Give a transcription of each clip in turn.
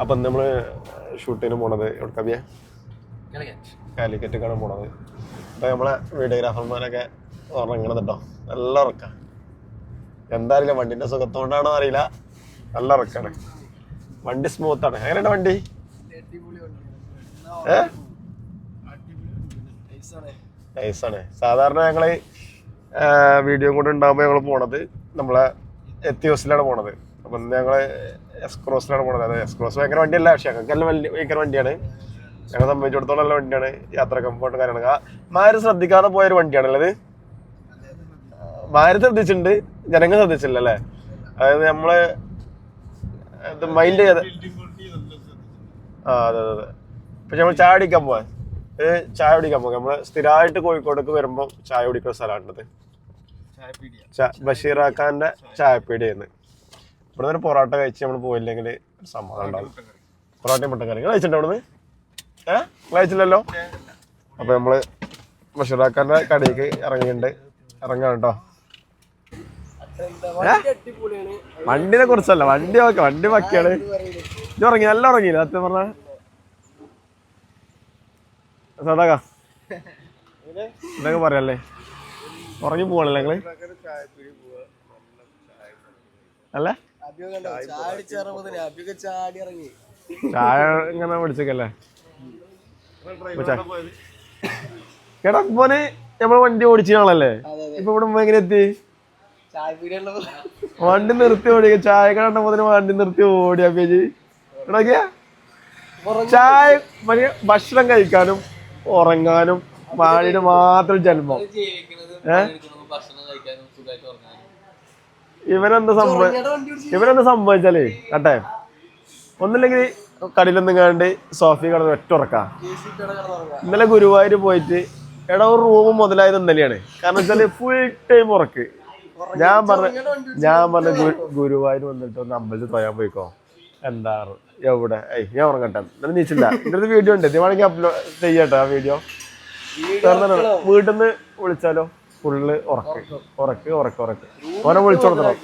അപ്പം നമ്മൾ ഷൂട്ടിന് പോണത് എവിടെ കവിയ കാലിക്കറ്റൊക്കെയാണ് പോണത്. അപ്പം നമ്മളെ വീഡിയോഗ്രാഫർമാരൊക്കെ ഉറങ്ങണത് കേട്ടോ നല്ല ഉറക്ക. എന്താ അറിയില്ല വണ്ടിന്റെ സുഖത്തോണ്ടാണോ അറിയില്ല. നല്ല ഉറക്കാണ്. വണ്ടി സ്മൂത്ത് ആണ്. എങ്ങനെയുണ്ട് വണ്ടി? നൈസാണ്. സാധാരണ ഞങ്ങൾ വീഡിയോ കൂടെ ഉണ്ടാകുമ്പോൾ ഞങ്ങൾ പോണത് നമ്മളെ എത്തിയോസിലാണ് പോണത്. അപ്പം ഞങ്ങൾ എസ് ക്രോസിലാണ് പോണത്. അതായത് എസ് ക്രോസ് ഭയങ്കര വണ്ടിയല്ല. പക്ഷെ ഞങ്ങൾക്ക് എല്ലാം വലിയ ഭയങ്കര വണ്ടിയാണ്. ഞങ്ങളെ സംബന്ധിച്ചിടത്തോളം നല്ല വണ്ടിയാണ്. യാത്ര കംഫർട്ട് കാര്യങ്ങളൊക്കെ. ആ മാര് ശ്രദ്ധിക്കാതെ പോയൊരു വണ്ടിയാണല്ലത് മാര് ശ്രദ്ധിച്ചിട്ടുണ്ട്. ജനങ്ങൾ ശ്രദ്ധിച്ചില്ല അല്ലേ? അതായത് നമ്മൾ മൈൻഡ് ചെയ്ത് ആ അതെ അതെ അതെ. പക്ഷെ നമ്മൾ ചായ അടിക്കാൻ പോവാൻ ചായ കുടിക്കാൻ പോകാം നമ്മൾ സ്ഥിരമായിട്ട് കോഴിക്കോടേക്ക് വരുമ്പോൾ ചായ കുടിക്കുന്ന സ്ഥലമാണത്. ബഷീർ ബഷീറാക്കാന്റെ ചായപ്പീടിയെന്ന് ഇവിടെ നിന്ന് പൊറോട്ട കഴിച്ച് നമ്മൾ പോയില്ലെങ്കിൽ സമാധാനം ഉണ്ടാവും. പൊറോട്ടയും മുട്ടക്കറി കഴിച്ചിട്ടുണ്ടോ അവിടുന്ന് ഏഹ് കഴിച്ചില്ലല്ലോ? അപ്പൊ നമ്മൾ ബഷീറാക്കാന്റെ കടയിലേക്ക് ഇറങ്ങിയിട്ടുണ്ട് ഇറങ്ങാണ് കേട്ടോ വണ്ടിനെ കുറിച്ചല്ല. വണ്ടി ഓക്കെ. വണ്ടി മക്കിയാണ് ഇത് ഉറങ്ങി? നല്ല ഉറങ്ങിയില്ല സത്യം പറഞ്ഞ? സദാക. എന്തൊക്കെ പറയല്ലേ? ഉറങ്ങി പോവാണല്ലേ നിങ്ങൾ അല്ലേ? ചായ ഇങ്ങനെ പിടിച്ചേക്കല്ലേ കേട്ടാ പോനെ നമ്മൾ വണ്ടി ഓടിച്ചാണല്ലേ ഇപ്പൊ ഇവിടെ എങ്ങനെ എത്തി? വണ്ടി നിർത്തി ഓടിയ ചായ കണ്ടപ്പോ വണ്ടി നിർത്തി ഓടിയ പേജ് ചായ മറ്റേ ഭക്ഷണം കഴിക്കാനും ഉറങ്ങാനും വാണിന് മാത്രം ജന്മം. ജീവിക്കുന്നത് ഭക്ഷണം കഴിക്കാനും സുഖമായിട്ട് ഉറങ്ങാനും ഇവനെന്താ സംഭവം ഇവനെന്താ സംഭവിച്ചാലേ? കേട്ടെ. ഒന്നില്ലെങ്കിൽ കടയിലൊന്നും കണ്ട് സോഫി കടന്ന് ഒറ്റ ഉറക്കാം. ഇന്നലെ ഗുരുവായൂർ പോയിട്ട് എടാ ഒരു റൂം മുതലായത് ഇന്നലെയാണ്. കാരണം വെച്ചാൽ ഫുൾ ടൈം ഉറക്ക്. ഞാൻ പറഞ്ഞ ഞാൻ പറഞ്ഞ ഗുരുവായൂർ വന്നിട്ട് ഒന്ന് അമ്പലത്തിൽ തൊയാൻ പോയിക്കോ. എന്താ എവിടെ? ഏയ് ഞാൻ ഉറങ്ങട്ടെ. എന്നിട്ട് നീച്ചില്ല. എന്നിട്ട് വീഡിയോ ഉണ്ട്. ഇത് വേണമെങ്കിൽ അപ്ലോഡ് ചെയ്യട്ടെ ആ വീഡിയോ വീട്ടിൽ നിന്ന് വിളിച്ചാലോ? ഫുള്ള് ഉറക്ക്. ഉറക്ക് ഉറക്ക്. ഉറക്ക് ഓനെ വിളിച്ചു കൊടുക്കണം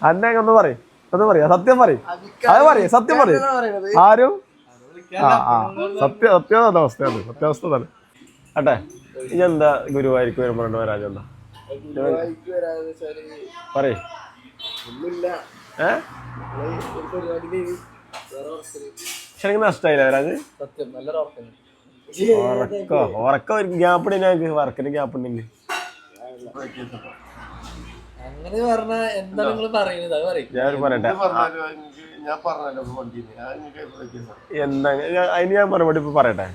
അന്നെ ഒന്ന് പറയും. ഒന്ന് പറയാ. സത്യം പറയും. അത് പറയും. സത്യം പറയും. ആരും? ആ ആ. സത്യ സത്യാവസ്ഥ അവസ്ഥയാണ്. സത്യാവസ്ഥ തന്നെ. അട്ടെ ഇനി എന്താ ഗുരുവായൂർക്ക് വരുമ്പോഴുണ്ട് വരാജ് എന്താ പറയ്. ശരിക്കും നഷ്ടമായില്ല വരാജ് സത്യം നല്ല ഉറക്കുന്നു ഉറക്കോ ഉറക്കം ഒരു ഗ്യാപ്പ് ഉണ്ടെങ്കിൽ ഞങ്ങൾക്ക് വർക്കിന് ഗ്യാപ്പ് ഉണ്ടെങ്കിൽ അങ്ങനെ പറഞ്ഞ എന്താ നിങ്ങൾ പറയുന്നത്? അത് പറയും. ഞാൻ ഒരു പറയട്ടെ. ഞാൻ പറഞ്ഞല്ലോ എന്താ അതിന് ഞാൻ മറുപടി ഇപ്പൊ പറയട്ടെ.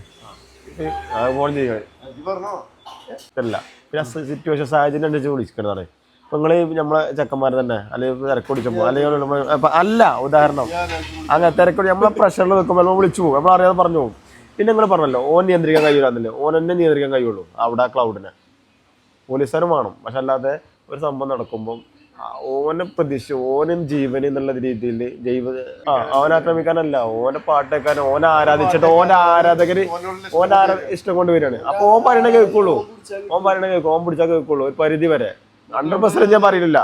അത് ഫോൺ ചെയ്യുക പിന്നെ സിറ്റുവേഷൻ സാഹചര്യം അനുസരിച്ച് വിളിക്കുന്നതാണ് ഇപ്പൊ നിങ്ങൾ നമ്മളെ ചെക്കന്മാർ തന്നെ അല്ലെങ്കിൽ തിരക്ക് പിടിച്ചപ്പോ അല്ലെങ്കിൽ അല്ല ഉദാഹരണം. അങ്ങനെ തിരക്ക് നമ്മളെ പ്രഷറിൽ വെക്കുമ്പോൾ നമ്മൾ വിളിച്ചു പോകും. നമ്മൾ അറിയാതെ പറഞ്ഞു പോകും. പിന്നെ നിങ്ങൾ പറഞ്ഞല്ലോ ഓൻ നിയന്ത്രിക്കാൻ കഴിയൂലെന്നല്ലേ? ഓൻ എന്നെ നിയന്ത്രിക്കാൻ കഴിയുള്ളൂ. അവിടെ ക്ലൗഡിനെ പോലീസുകാരും വേണം. പക്ഷെ അല്ലാതെ ഒരു സംഭവം നടക്കുമ്പോൾ ഓനെ പ്രതീക്ഷ ഓനും ജീവൻ എന്നുള്ള രീതിയിൽ ജൈവ ഓനെ ആക്രമിക്കാനല്ല ഓനെ പാട്ടേക്കാൻ ഓനെ ആരാധിച്ചിട്ട് ഓന്റെ ആരാധകര് ഓന്റെ ആരാ ഇഷ്ടം കൊണ്ട് വരികയാണ്. അപ്പൊ ഓൻ പറയണ കേൾക്കുള്ളൂ. ഓൻ പറയണ കേൾക്കും ഓൻ പിടിച്ചാൽ കേൾക്കുള്ളൂ. ഒരു പരിധി വരെ. ഹൺഡ്രഡ് പെർസെന്റ് ഞാൻ പറയില്ല.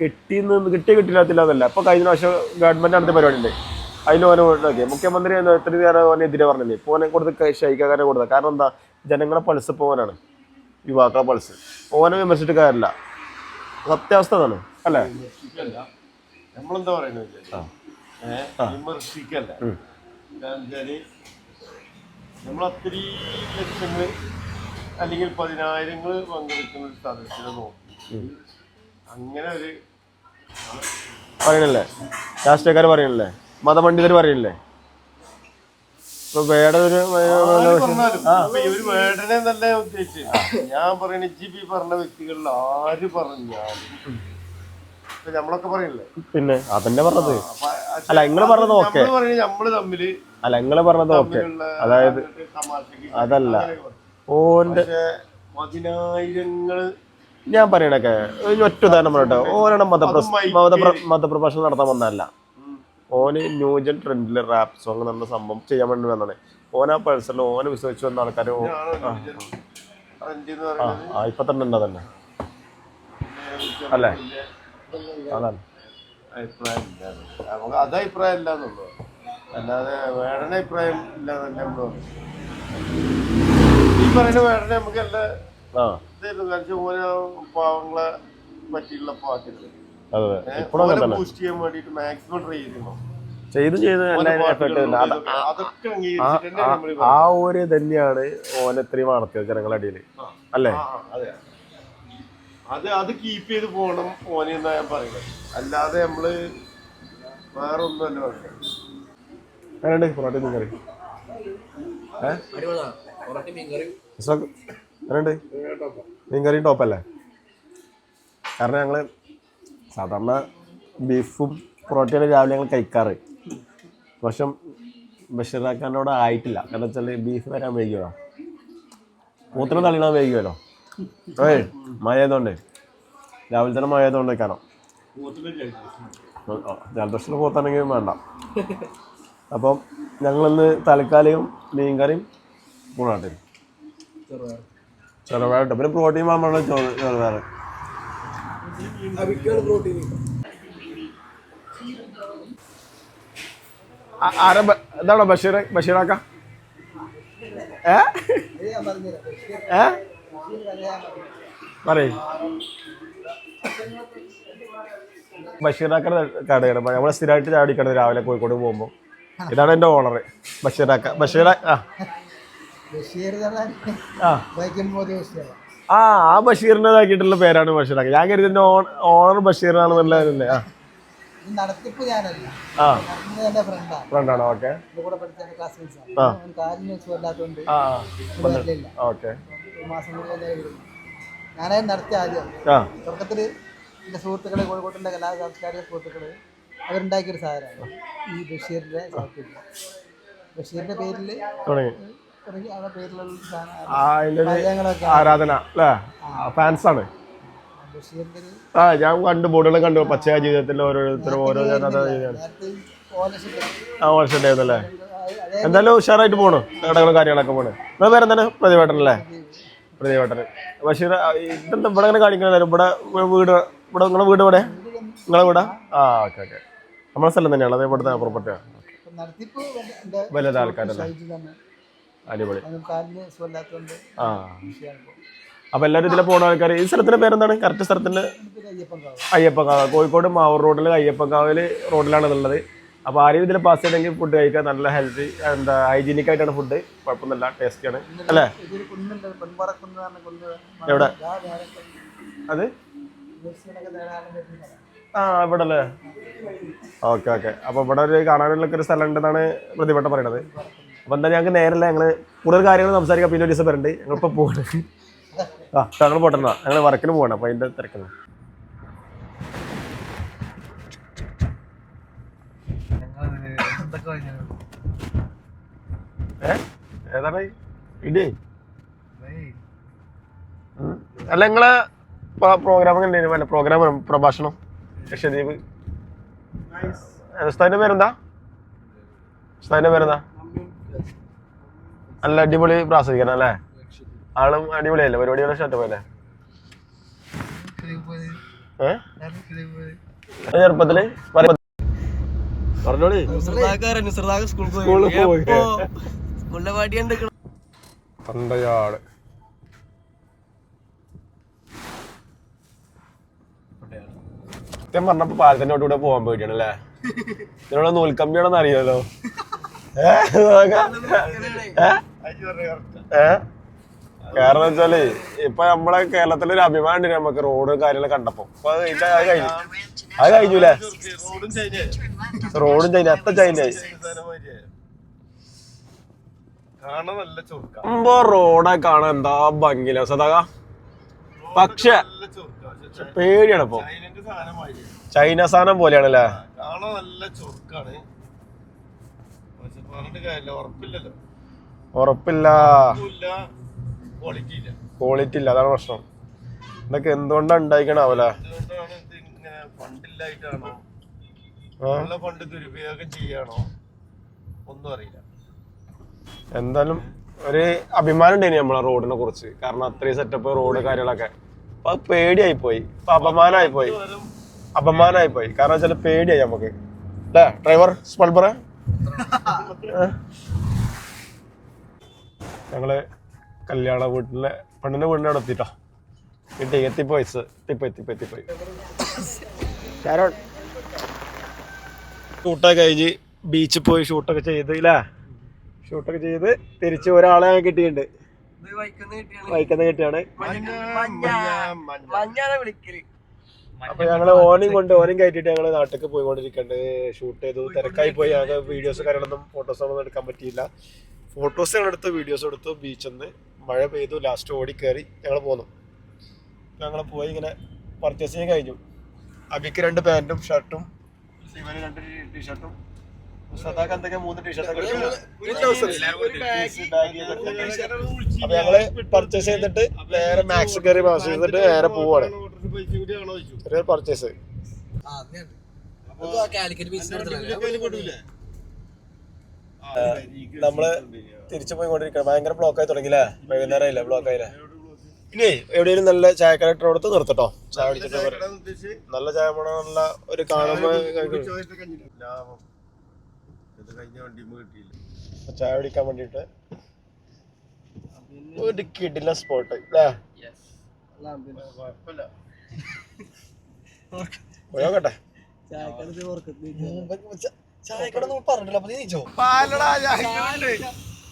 കിട്ടി കിട്ടില്ലാത്തില്ല അതല്ല ഇപ്പൊ കഴിഞ്ഞ പ്രാവശ്യം ഗവൺമെന്റ് നടത്തിയ പരിപാടി ഉണ്ട് അതിൽ ഓനെ ഓക്കെ മുഖ്യമന്ത്രി എത്ര നേരം ഓനെ എതിരെ പറഞ്ഞില്ലേ? ഓനെ കൊടുത്ത് ഷൈക്കാരെ കൊടുത്ത. കാരണം എന്താ? ജനങ്ങളെ പൾസ് പോവാനാണ് ഓനാണ്. യുവാക്കളെ പൾസ് ഓനെ വിമർശിച്ചിട്ട് കാര്യമില്ല. സത്യാവസ്ഥ അതാണ്. അല്ലേ? നമ്മളെന്താ പറയുന്നത് വിമർശിക്കല്ല. നമ്മൾ അത്രയും അല്ലെങ്കിൽ പതിനായിരങ്ങൾ പങ്കെടുക്കുന്ന ഒരു സദസ്സിനെ നോക്കി. അങ്ങനെ ഒരു പറയണല്ലേ? രാഷ്ട്രീയക്കാർ പറയണല്ലേ? മതപണ്ഡിതർ പറയില്ലേ ഇപ്പൊ വേട ഒരു വേടനെ നല്ല ഉദ്ദേശിച്ചു. ഞാൻ പറയണ ജി പി പറഞ്ഞ വ്യക്തികളിൽ ആര് പറഞ്ഞാലും. ഇപ്പൊ നമ്മളൊക്കെ പറയില്ലേ പിന്നെ അതന്നെ പറഞ്ഞത്. അല്ല നിങ്ങൾ പറഞ്ഞത് ഓക്കെ. നമ്മൾ തമ്മിൽ അല്ല നിങ്ങൾ പറഞ്ഞത് ഓക്കെ. അതായത് അതല്ല. ഓന്റെ പതിനായിരങ്ങൾ ഞാൻ പറയണൊക്കെ ഒറ്റ ഉദാഹരണം പറയട്ടെ. ഓരോ മതപ്രസ് മതപ്ര മതപ്രഭാഷണം നടത്താൻ വന്നതല്ല. ഓന് ന്യൂജൻ ട്രെൻഡിൽ റാപ്പ് സോങ് എന്നുള്ള സംഭവം ചെയ്യാൻ വേണ്ടി വന്നതാണ്. ആ പേഴ്സണൽ ഓനെ വിശ്വസിച്ച് വന്ന ആൾക്കാർ ആ. ഇപ്പൊ തന്നെ ഉണ്ട് തന്നെ അല്ലേ? അതാണ്. നമുക്ക് അത് അഭിപ്രായം ഇല്ല എന്നുള്ളൂ അല്ലാതെ വേടന അഭിപ്രായം ഇല്ല നമ്മൾ ഈ പറയുന്ന വേടന നമുക്ക് എല്ലാ ഇതായിരുന്നു കാരണം ഓരോ പാവങ്ങളെ പറ്റിയുള്ള പാട്ടുകൾ അതെ അതെ. ഇപ്പോഴും അങ്ങനെ തന്നെ ബൂസ്റ്റ് ചെയ്യാൻ വേണ്ടിയിട്ട് മാക്സിമം ട്രൈ ചെയ്യുന്നു ചെയ്ത് ചെയ്ത് ആ- ഒരു തന്നെയാണ് ഓനത്രയും വളർത്തിയത് ജനങ്ങളുടെ അടിയിൽ അല്ലേ? അതെ. അത് അത് കീപ്പ് ചെയ്ത് പോകണം ഓനെ എന്നാ ഞാൻ പറയുന്നത്. അല്ലാതെ നമ്മൾ വേറെ ഒന്നുമല്ല പറയുന്നത് എങ്ങനെയുണ്ട്? പൊറോട്ട മീൻ കറി? മീൻ കറിയും. ടോപ്പല്ലേ? കാരണം ഞങ്ങൾ സാധാരണ ബീഫും പൊറോട്ടയാണ് രാവിലെ ഞങ്ങൾ കഴിക്കാറ്. പക്ഷം ബഷീറാക്കാനോട് ആയിട്ടില്ല. കാരണം വെച്ചാൽ ബീഫ് വരാൻ വൈകിയോ മൂത്രം തള്ളിടാൻ വൈകിയല്ലോ ഏ മഴ ആയതുകൊണ്ട് രാവിലെ തന്നെ മഴ ആയതുകൊണ്ട് കാരണം ജലദോഷത്തിന് പോത്താണെങ്കിൽ വേണ്ട. അപ്പം ഞങ്ങളിന്ന് തലക്കാലയും മീൻകറിയും ചെറുപയർ. ചെറുപയറുണ്ട് പിന്നെ പ്രോട്ടീൻ മാത്രമാണ് ചെറുപയർ അവിക്കാണ് പ്രോട്ടീൻ ആരാ ബ- ഇതാണോ ബഷീർ ബഷീറാക്ക? ഏ? ഏ? പറയ്. ബഷീറാക്കയുടെ കടയാണ്. നമ്മൾ സ്ഥിരമായിട്ട് ചാടിക്കണത് രാവിലെ കോഴിക്കോട് പോകുമ്പോൾ ഇതാണ് എന്റെ ഓണർ ബഷീറാക്ക ബഷീറ ആ. ബഷീർ ആ. ആ ആ ബഷീറിന്റെതാക്കിയിട്ടുള്ള പേരാണ് ബഷീറാക്കി ഞാൻ കരുതി ഓണർ ബഷീറാണെന്നുള്ളതല്ലേ ആ. നടത്തിപ്പ് ഞാനല്ല. ഫ്രണ്ടാണ് ഫ്രണ്ടാണോ ഓക്കെ കൂടെ പഠിച്ച ആ. കാലിന് സുഖമില്ലാത്തതുകൊണ്ട് ഓക്കെ മാസം നടത്തിയ ആദ്യം. തുടക്കത്തിൽ എന്റെ സുഹൃത്തുക്കളെ കോഴിക്കോട്ടിന്റെ കലാ സാംസ്കാരിക സുഹൃത്തുക്കൾ അവരുണ്ടാക്കിയൊരു സാധനമാണ് ഈ ബഷീറിന്റെ ബഷീറിന്റെ പേരിൽ ആരാധന അല്ലേ? ഫാൻസ് ആണ് ആ ഞാൻ കണ്ടു ബോർഡുകൾ കണ്ടു പച്ചയ ജീവിതത്തിൽ ഓരോരുത്തരും ഓരോ ആ അതേ എന്തായാലും ഉഷാറായിട്ട് പോണു. കടകളും കാര്യങ്ങളൊക്കെ പോണു. നിങ്ങളെ പേരെന്താണ്? പ്രതിവേട്ടൻ അല്ലേ? പക്ഷേ ബഷീർ ഇതെന്താ ഇവിടെ അങ്ങനെ കാണിക്കണല്ലോ ഇവിടെ വീട് ഇവിടെ നിങ്ങളെ വീട് ഇവിടെ നിങ്ങളെ വീടാ? ആ ഓക്കെ ഓക്കെ. നമ്മളെ സ്ഥലം തന്നെയാണ്. അത് ഇവിടുത്തെ പ്രോപ്പർട്ടിയാണ് ഇപ്പം അടിപൊളി. ആ. അപ്പൊ എല്ലാരും ഇതിലെ പോണ ആൾക്കാർ ഈ സ്ഥലത്തിന്റെ പേരെന്താണ്? കറക്റ്റ് സ്ഥലത്തിന്റെ? അയ്യപ്പക്കാവ് കോഴിക്കോട് മാവൂർ റോഡിൽ അയ്യപ്പക്കാവിൽ റോഡിലാണ് ഉള്ളത് അപ്പൊ ആരെയും ഇതിൽ പാസ് ചെയ്തെങ്കിൽ ഫുഡ് കഴിക്കാൻ നല്ല ഹെൽത്തി എന്താ ഹൈജീനിക് ആയിട്ടാണ് ഫുഡ് കുഴപ്പമൊന്നുമില്ല ടേസ്റ്റി ആണ്. അല്ലേ? എവിടെ? അത്? ആ ഇവിടെ അല്ലേ ഓക്കെ ഓക്കെ. അപ്പൊ ഇവിടെ ഒരു കാണാനുള്ള ഒരു സ്ഥലം ഉണ്ടെന്നാണ് പ്രതിഭട്ടം പറയണത്. അപ്പോൾ എന്താ ഞങ്ങൾക്ക് നേരല്ല. ഞങ്ങൾ കൂടുതൽ കാര്യങ്ങൾ സംസാരിക്കാം. പിന്നെ ഒരു ദിവസം വരണ്ട്. ഞങ്ങളിപ്പോൾ പോകണം ആ ഞങ്ങൾ പോട്ടെ എന്നാ. ഞങ്ങൾ വർക്കിന് പോകണം അപ്പോൾ അതിന്റെ തിരക്കുന്നു ഏ? ഏതാണ്? ഇടി? ഉം. അല്ല നിങ്ങളെ പ്രോഗ്രാം ഉണ്ടായിരുന്നു അല്ല പ്രോഗ്രാം പ്രഭാഷണം? ലക്ഷദ്വീപ്? ഉസ്താദിന്റെ പേരെന്താ? ഉസ്താദിന്റെ പേരെന്താ? നല്ല അടിപൊളി പ്രാസംഗികൻ അല്ലേ? ആളും അടിപൊളിയല്ലേ? പരിപാടിയുടെ ഷർട്ട് പോലെ ഏഹ് ചെറുപ്പത്തിൽ? പറഞ്ഞോളി. തണ്ടയാട് സത്യം പറഞ്ഞപ്പോ പാലത്തിന്റെ കൂടെ പോകാൻ പേടിയാണ് അല്ലേ? ഇതിനുള്ള നൂൽക്കമ്പിയാണെന്ന് അറിയാലോ. ഏ? ഏ? ഏ? കാരണം വെച്ചാൽ ഇപ്പൊ നമ്മളെ കേരളത്തിലൊരു അഭിമാനം ഉണ്ട് നമുക്ക് റോഡ് കാര്യങ്ങളൊക്കെ കണ്ടപ്പോ. അപ്പൊ അത് ഇല്ല, അത് കഴിഞ്ഞു. അത് കഴിഞ്ഞൂലേ? റോഡും റോഡും ചൈന എത്ര ചൈനയായി. കാണാൻ നല്ല ചൊറുക്ക. സംഭവം റോഡൊക്കെ കാണാൻ എന്താ ഭംഗിയില്ല. സദാക പക്ഷെ പേടിയാണ് ഇപ്പൊ. ചൈന സാധനം പോലെയാണല്ലേ? കാണാൻ നല്ല ചുരുക്കാണ് പക്ഷെ പറഞ്ഞിട്ട് കാര്യമില്ല ഉറപ്പില്ലല്ലോ. ഉറപ്പില്ല. ക്വാളിറ്റി ഇല്ല. അതാണ് പ്രശ്നം. ഇതൊക്കെ എന്തുകൊണ്ടാണ് ഫണ്ടില്ലായിട്ടാണോ? ഫണ്ട് ദുരുപയോഗം ചെയ്യാണോ? ഒന്നും അറിയില്ല. എന്തായാലും ഒരു അഭിമാനം ഉണ്ടായിരുന്നു നമ്മളെ റോഡിനെ കുറിച്ച്. കാരണം അത്രയും സെറ്റപ്പ് റോഡ് കാര്യങ്ങളൊക്കെ. അപ്പൊ പേടിയായി പോയി ഇപ്പൊ അപമാനമായി പോയി അപമാനമായി പോയി കാരണം വെച്ചാൽ പേടിയായി നമുക്ക്. അല്ലേ ഡ്രൈവർ സ്പൾബറ ഞങ്ങൾ കല്യാണ വീട്ടിലെ പെണ്ണിന്റെ വീടിന്റെ അവിടെ എത്തിട്ടോ. കിട്ടി എത്തിപ്പോയി. എത്തിപ്പോയി എത്തിപ്പോയി എത്തിപ്പോയി. ഷൂട്ടൊക്കെ കഴിഞ്ഞ് ബീച്ചിൽ പോയി ഷൂട്ടൊക്കെ ചെയ്ത് ഇല്ലേ? ഷൂട്ടൊക്കെ ചെയ്ത് തിരിച്ച് ഒരാളെ ഞാൻ കിട്ടിയിട്ടുണ്ട്. വൈക്കുന്ന കിട്ടിയാണ്. അപ്പൊ ഞങ്ങൾ ഓനെയും കൊണ്ട് ഓനെയും കയറ്റിട്ട് ഞങ്ങൾ നാട്ടിലേക്ക് പോയിക്കൊണ്ടിരിക്കണ്ട്. ഷൂട്ട് ചെയ്തു തിരക്കായി പോയി. ഞങ്ങൾക്ക് വീഡിയോസ് കാര്യങ്ങളൊന്നും ഫോട്ടോസ് ഒന്നും എടുക്കാൻ പറ്റിയില്ല. ഫോട്ടോസ് ഞങ്ങൾ എടുത്തു വീഡിയോസ് എടുത്തു ബീച്ചിൽ നിന്ന് മഴ പെയ്തു ലാസ്റ്റ് ഓടി കയറി ഞങ്ങൾ പോന്നു. ഞങ്ങൾ പോയി ഇങ്ങനെ പർച്ചേസിങ് കഴിഞ്ഞു. അബിക്ക് രണ്ട് പാന്റും ഷർട്ടും ശിവന് രണ്ട് ടീഷർട്ടും സദാക്ക് എന്തൊക്കെ മൂന്ന് ടീഷർട്ടൊക്കെ അപ്പൊ ഞങ്ങൾ പർച്ചേസ് ചെയ്തിട്ട് വേറെ മാക്സ് കയറി പാസ് ചെയ്തിട്ട് നേരെ പോവാണ് ചെറിയൊരു പർച്ചേസ് കാലിക്കറ്റ് നമ്മൾ തിരിച്ചു പോയിക്കൊണ്ടിരിക്കണം ഭയങ്കര ബ്ലോക്ക് ആയി തുടങ്ങിയില്ലേ വൈകുന്നേരം ആയില്ലേ ബ്ലോക്ക് ആയില്ലേ ഇനി എവിടെയെങ്കിലും നല്ല ചായ കലക്ടർ കൊടുത്ത് നിർത്തട്ടോ ചായ കുടിച്ചിട്ട് നല്ല ചായ വേണമെന്നുള്ള ഒരു കാണുമ്പോ ചായ കുടിക്കാൻ വേണ്ടിട്ട് ഒരു കിടില സ്പോട്ട് അല്ലേ പോയോക്കട്ടെ ചായക്കട പറഞ്ഞില്ല അപ്പൊ നീച്ചോ? പാലടാ ചായ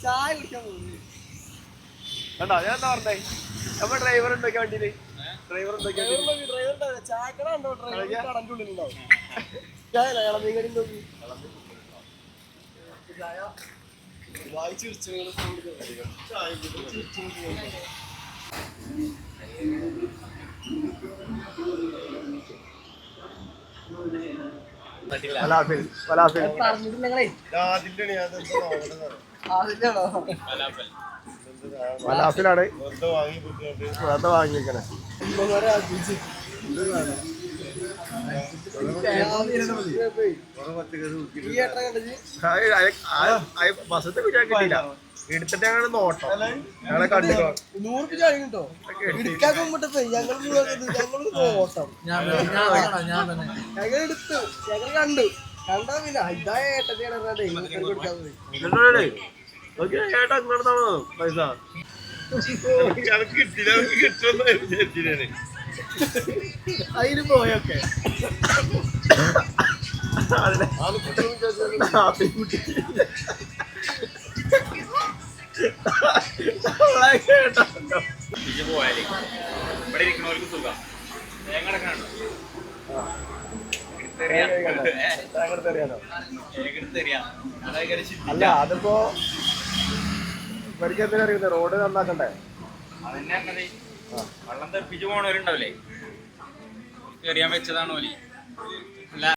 ചായ കുടിക്കാൻ പോകുന്നു കണ്ടോ ഞാൻ എന്താ പറഞ്ഞേ? അപ്പൊ ഡ്രൈവർ ഉണ്ടൊക്കെ വണ്ടിയിൽ? ഡ്രൈവർ ഉണ്ടൊക്കെ ചായക്കട ഉണ്ടോ ഡ്രൈവർ കടന്റെ ഉള്ളിലുണ്ടാവും ഫലാഫിൽ ഫലാഫിൽ പറഞ്ഞിട്ടില്ലേ അതിന്റെ അതിലാണോ ഫലാഫിലാണ് വെറുതെ വാങ്ങി കുട്ടികളുണ്ട് വെറുതെ വാങ്ങിയിരിക്കണേ. ഈ ഏട്ടനെ കണ്ടത് ബസത്തെ വിചാരിക്കില്ല എടുത്തിട്ട് ഞങ്ങൾ നോട്ടം ഞങ്ങളെ കണ്ടു നൂറ് കിട്ടോ എടുക്കാൻ മുമ്പിട്ട് ഞങ്ങൾ ഞങ്ങൾ ഓട്ടം. ഞാൻ ഞാൻ വേണം, ഞാൻ തന്നെ ഞങ്ങൾ എടുത്തു. ഞങ്ങൾ കണ്ടു. കണ്ടാ പിന്നെ ഇതാ ഏട്ടത്തിയാണ് കൊടുക്കാൻ ഏട്ടാ ഇങ്ങോട്ടാണോ പൈസ? കിട്ടില്ല വിചാരിച്ചില്ലേ അതിന് പോയൊക്കെ. തിരിച്ചു സുഖം അല്ല അതിപ്പോ പരിചയത്തിന് അറിയുന്ന റോഡ് നന്നാക്കണ്ടേ? വെള്ളം തെപ്പിച്ചു പോണവരുണ്ടാവില്ലേ? അറിയാൻ വെച്ചതാണ്